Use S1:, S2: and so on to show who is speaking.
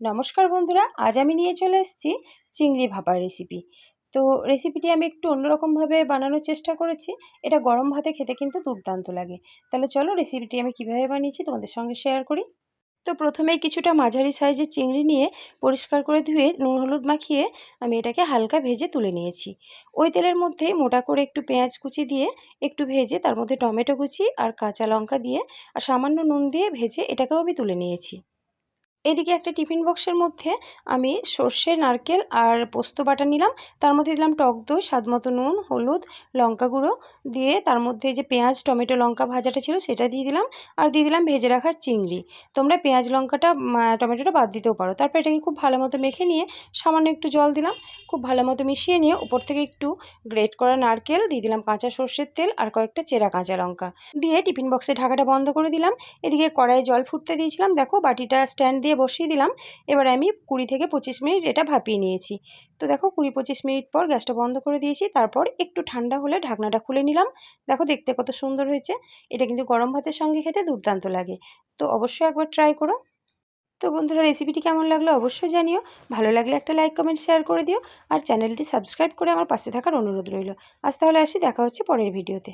S1: নমস্কার বন্ধুরা, আজ আমি নিয়ে চলে এসেছি চিংড়ি ভাপার রেসিপি তো রেসিপিটি আমি একটু অন্যরকমভাবে বানানোর চেষ্টা করেছি। এটা গরম ভাতে খেতে কিন্তু দুর্দান্ত লাগে। তাহলে চলো রেসিপিটি আমি কীভাবে বানিয়েছি তোমাদের সঙ্গে শেয়ার করি। তো প্রথমেই কিছুটা মাঝারি সাইজের চিংড়ি নিয়ে পরিষ্কার করে ধুয়ে নুন হলুদ মাখিয়ে আমি এটাকে হালকা ভেজে তুলে নিয়েছি। ওই তেলের মধ্যে মোটা করে একটু পেঁয়াজ কুচি দিয়ে একটু ভেজে তার মধ্যে টমেটো কুচি আর কাঁচা লঙ্কা দিয়ে আর সামান্য নুন দিয়ে ভেজে এটাকেও আমি তুলে নিয়েছি। এদিকে একটা টিফিন বক্সের মধ্যে আমি সর্ষে, নারকেল আর পোস্ত বাটা নিলাম। তার মধ্যে দিলাম টক দই, স্বাদ মতো নুন, হলুদ, লঙ্কা গুঁড়ো দিয়ে তার মধ্যে যে পেঁয়াজ, টমেটো, লঙ্কা ভাজাটা ছিল সেটা দিয়ে দিলাম। আর দিয়ে দিলাম ভেজে রাখার চিংড়ি। তোমরা পেঁয়াজ, লঙ্কাটা টমেটোটা বাদ দিতেও পারো। তারপর এটাকে খুব ভালো মতো মেখে নিয়ে সামান্য একটু জল দিলাম। খুব ভালো মতো মিশিয়ে নিয়ে উপর থেকে একটু গ্রেট করা নারকেল, দিয়ে দিলাম কাঁচা সর্ষের তেল আর কয়েকটা চেরা কাঁচা লঙ্কা। দিয়ে টিফিন বক্সে ঢাকাটা বন্ধ করে দিলাম। এদিকে কড়াইয়ে জল ফুটতে দিয়েছিলাম। দেখো বাটিটা স্ট্যান্ড দিয়ে বসিয়ে দিলাম। এবার আমি কুড়ি থেকে পঁচিশ মিনিট এটা ভাপিয়ে নিয়েছি। তো দেখো কুড়ি পঁচিশ মিনিট পর গ্যাসটা বন্ধ করে দিয়েছি। তারপর একটু ঠান্ডা হলে ঢাকনাটা খুলে নিলাম। দেখো দেখতে কত সুন্দর হয়েছে। এটা কিন্তু গরম ভাতের সঙ্গে খেতে দুর্দান্ত লাগে। তো অবশ্যই একবার ট্রাই করো। তো বন্ধুরা রেসিপিটি কেমন লাগল অবশ্যই জানিও। ভালো লাগলে একটা লাইক কমেন্ট শেয়ার করে দিও। আর চ্যানেলটি সাবস্ক্রাইব করে আমার পাশে থাকার অনুরোধ রইল। আজ তাহলে আসি, দেখা হচ্ছে পরের ভিডিওতে